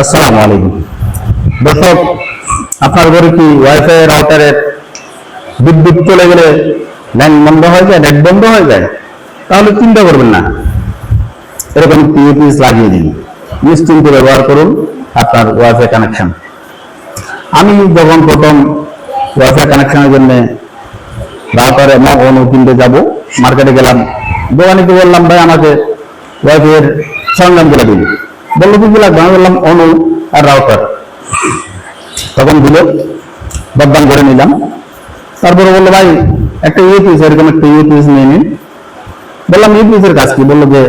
আসসালামু আলাইকুম। দর্শক, আপনার ঘরে কি ওয়াইফাই রাউটারের বিদ্যুৎ চলে গেলে লাইন বন্ধ হয়ে যায় নেট বন্ধ হয়ে যায়? তাহলে চিন্তা করবেন না। এরকম পিএপিস লাগিয়ে দিন। নিশ্চিন্তে ব্যবহার করুন আপনার ওয়াইফাই কানেকশন আমি যখন প্রথম ওয়াইফাই কানেকশনের জন্য রাউটার অনু কিনতে যাব মার্কেটে গেলাম, দোকানিকে বললাম, ভাই, আমাকে ওয়াইফাই এর সরঞ্জাম করে দিন। বলল কি লাগবে আমি বললাম অনু আর রাউটার। তখন দিল, বদনাম করে নিলাম। তারপরে বলল, ভাই, একটা পিস এরকম একটা পিস নিয়ে নিন। বললাম ইয়ে পিসের কাজ কি? বলল যে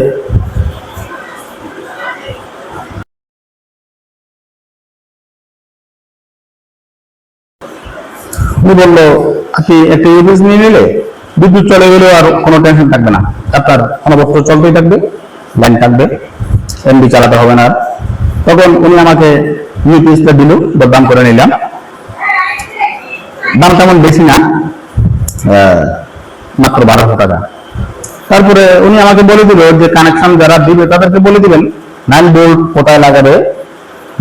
বলল, আপনি একটা পিস নিয়ে নিলে বিদ্যুৎ চলে গেলেও আর কোনো টেনশন থাকবে না। আপনার অনবস্ত চলতেই থাকবে লাইন থাকবে। এমবি চালাতে হবে না। তখন উনি আমাকে ইয়ে পিসটা দিল দাম করে নিলাম। দাম তেমন বেশি না মাত্র বারোশো টাকা। তারপরে উনি আমাকে বলে দিল যে কানেকশন যারা দিবে তাদেরকে বলে দিবেন নাইন ভোল্ট কোথায় লাগাবে,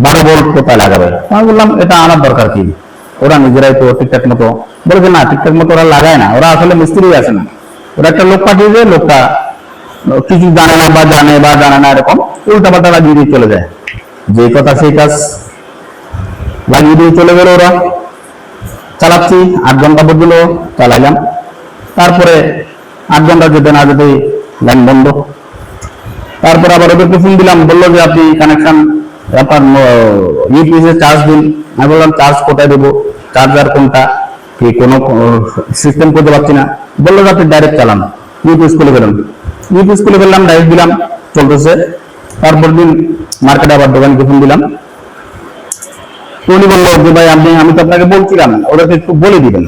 বারো বোল্ট কোথায় লাগাবে। আমি বললাম, এটা আনার দরকার কি? ওরা নিজেরাই তো ঠিকঠাক মতো বলেছে না, ঠিকঠাক মতো ওরা লাগায় না, ওরা আসলে মিস্ত্রি আছে না। ওরা একটা লোক পাঠিয়ে দেয়, লোকটা কিছু জানে না বা জানে বা জানে না এরকম উল্টা পাল্টা লাগিয়ে দিয়ে চলে যায়। যে কথা সেই কাজ লাগিয়ে দিয়ে চলে গেল ওরা। চালাচ্ছি আট ঘণ্টা পর্যন্ত চালাইলাম। তারপরে আট ঘণ্টা যেতে না যেতে লাইন বন্ধ। তারপর আবার ওদেরকে ফোন দিলাম, বলল যে আপনি কানেকশন আপনার ইউপিএস চার্জ দিন। আমি বললাম চার্জ কোথায় দেবো? চার্জার কোনটা? কি কোনো সিস্টেম করতে পারছি না। বলল যে আপনি ডাইরেক্ট চালান। ইউপিএস খুলে ফেলুন। ইউপিএস খুলে ফেললাম ডাইরেক্ট দিলাম, চলতেছে। তারপর দিন মার্কেটে আবার দোকানকে ফোন দিলাম। উনি বলল, যে ভাই, আপনি আমি তো আপনাকে বলছিলাম ওদেরকে একটু বলে দিবেন।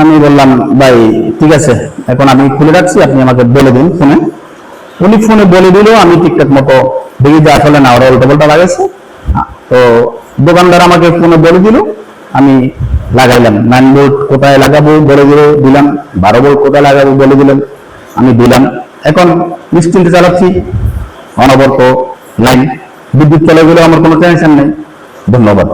আমি বললাম, ভাই, ঠিক আছে, এখন আমি খুলে রাখছি, আপনি আমাকে বলে দিন ফোনে। উনি ফোনে বলে দিল, আমি ঠিকঠাক মতো দেখি যে আসলে না, ওরা উল্টো পাল্টা লাগাইছে। তো দোকানদার আমাকে ফোনে বলে দিল, আমি লাগাইলাম। নাইন বোল্ট কোথায় লাগাবো বলে দিল, দিলাম। বারো বোল্ট কোথায় লাগাবো বলে দিলেন। আমি দিলাম এখন নিশ্চিন্তে চালাচ্ছি। অনবরত লাইন। বিদ্যুৎ চলে গেলেও আমার কোনো টেনশন নেই। ধন্যবাদ।